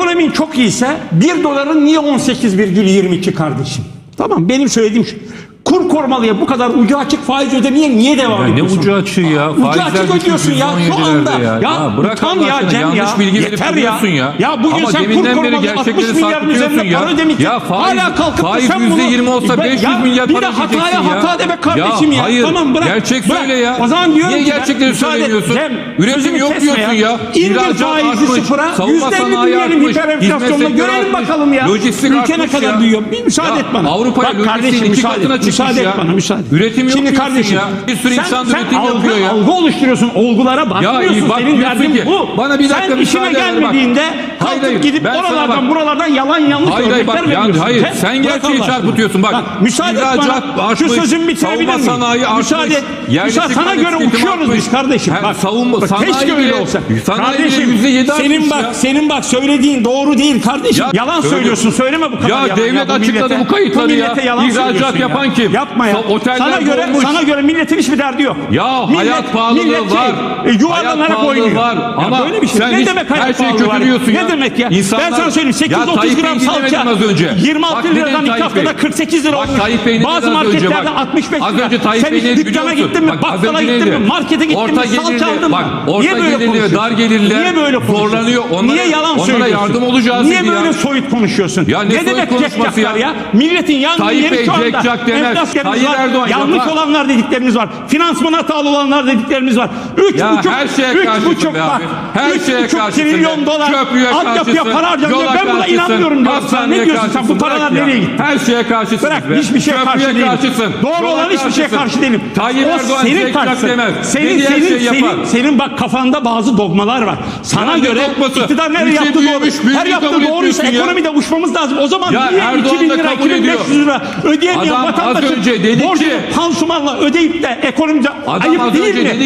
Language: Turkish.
Ekonomin çok iyiyse 1 doların niye 18,22 kardeşim? Tamam benim söylediğim şu. Kur korumalıya bu kadar ucu açık faiz ödemeye niye devam Ya ne ediyorsun? ucu açığı ya? Ucu Faizler açık ödüyorsun ya şu 117'lerde anda. ya. Ya bırak utan ya Cem ya. yanlış bilgi Yeter duruyorsun ya. Ya bugün Ama sen kur deminden beri korumalı 60 gerçekleri milyarın saptıyorsun üzerinde ya. para ödemeyeceksin. Ya faiz- Hala kalkıp faiz sen bunu... %20 olsa Ben- 500 ya milyar bir para de hataya ödeyeceksin ya. hata demek kardeşim ya. hayır. Tamam bırak. Gerçek söyle ya. O zaman diyorum Niye gerçekleri söylemiyorsun? Üretim yok diyorsun ya. İndir faizi sıfıra. savunma %50 sanayi büyüyelim artmış, hiperenflasyonla. Görelim bakalım ya. lojistik Ülke ne kadar ya. büyüyor. Bir müsaade Ya et bana. Avrupa'ya kardeşim iki katına. Müsaade ya. et bana müsaade. Üretim yok Şimdi kardeşim. ya. Bir sürü sen, insan sen üretim algı, yapıyor ya. Algı oluşturuyorsun. Olgulara bakmıyorsun. iyi, bak Senin derdin ki, bu. bana bir dakika Sen işine müsaade ver, bak. Hayır, kalkıp hayır, gidip ben oralardan bak. buralardan yalan yanlış Hayır, hayır, örnekler bak, yani veriyorsun. hayır, He? sen Bırak gerçeği çarpıtıyorsun. Bak, müsaade et bana. artmış, Şu sözümü bitirebilir miyim? sanayi artmış, Müsaade et. Müsaade, sana göre uçuyoruz artmış. biz kardeşim. Hem Bak, savunma- bak, sanayi keşke öyle olsa. Kardeşim %7 senin bak ya. senin bak söylediğin doğru değil kardeşim. Ya, yalan söylüyorsun. Söyleme bu kadar Ya yalan. devlet bu açıkladı bu kayıtları ya. İhracat yapan ya. kim? Yapma ya. Sana göre sana göre milletin hiçbir derdi yok. Ya hayat pahalılığı var. Şey, e, yuvarlanarak Hayat pahalılığı oynuyor. var. Ya Ama böyle bir şey. sen ne demek her hayat şeyi pahalılığı var? ya. Ne demek ya? İnsanlar- ben sana söyleyeyim 830 Ya Tayyip gram salça az önce. 26 Bak, liradan iki Tayyip haftada Bey? 48 lira Bak, olmuş. Tayyip Bazı önce? marketlerde Bak, 65 lira. önce Tayyip Sen hiç dükkana gittin mi? Bakkala önce gittin mi? Markete gittin mi? Salça gelirli- aldın mı? Niye böyle gelirli konuşuyorsun? dar gelirliler Niye böyle zorlanıyor. Onlara- Niye yalan onlara söylüyorsun? yardım olacağız Niye böyle soyut konuşuyorsun? Ya ne demek cekcaklar ya? Milletin yandığı yeri şu anda. Tayyip. Erdoğan Yanlış olanlar dediklerimiz var. Finansman hatalı olanlar dediklerimiz var. Üç Ya buçuk, her şeye karşısın be abi. Her şeye karşısın trilyon dolar Köprüye altyapıya para harcanıyor. Ben buna inanmıyorum diyorum hastaneye Ne diyorsun sen? Bu paralar nereye gitti? Her şeye karşısın Bırak be. hiçbir şeye karşı değilim. karşısın. Doğru yola olan hiçbir şeye karşı değilim. Tayyip O Erdoğan senin karşısın. demez. Senin, senin, şeyi senin, senin bak kafanda bazı dogmalar var. Sana Ya ne göre dogması? iktidar nereye yaptı doğru. Her yaptığı doğruysa ekonomide uçmamız lazım. O zaman niye Erdoğan 2000 da lira, kabul 2500 lira ödeyemeyen vatandaşın borcunu pansumanla ödeyip de ekonomide ayıp değil mi?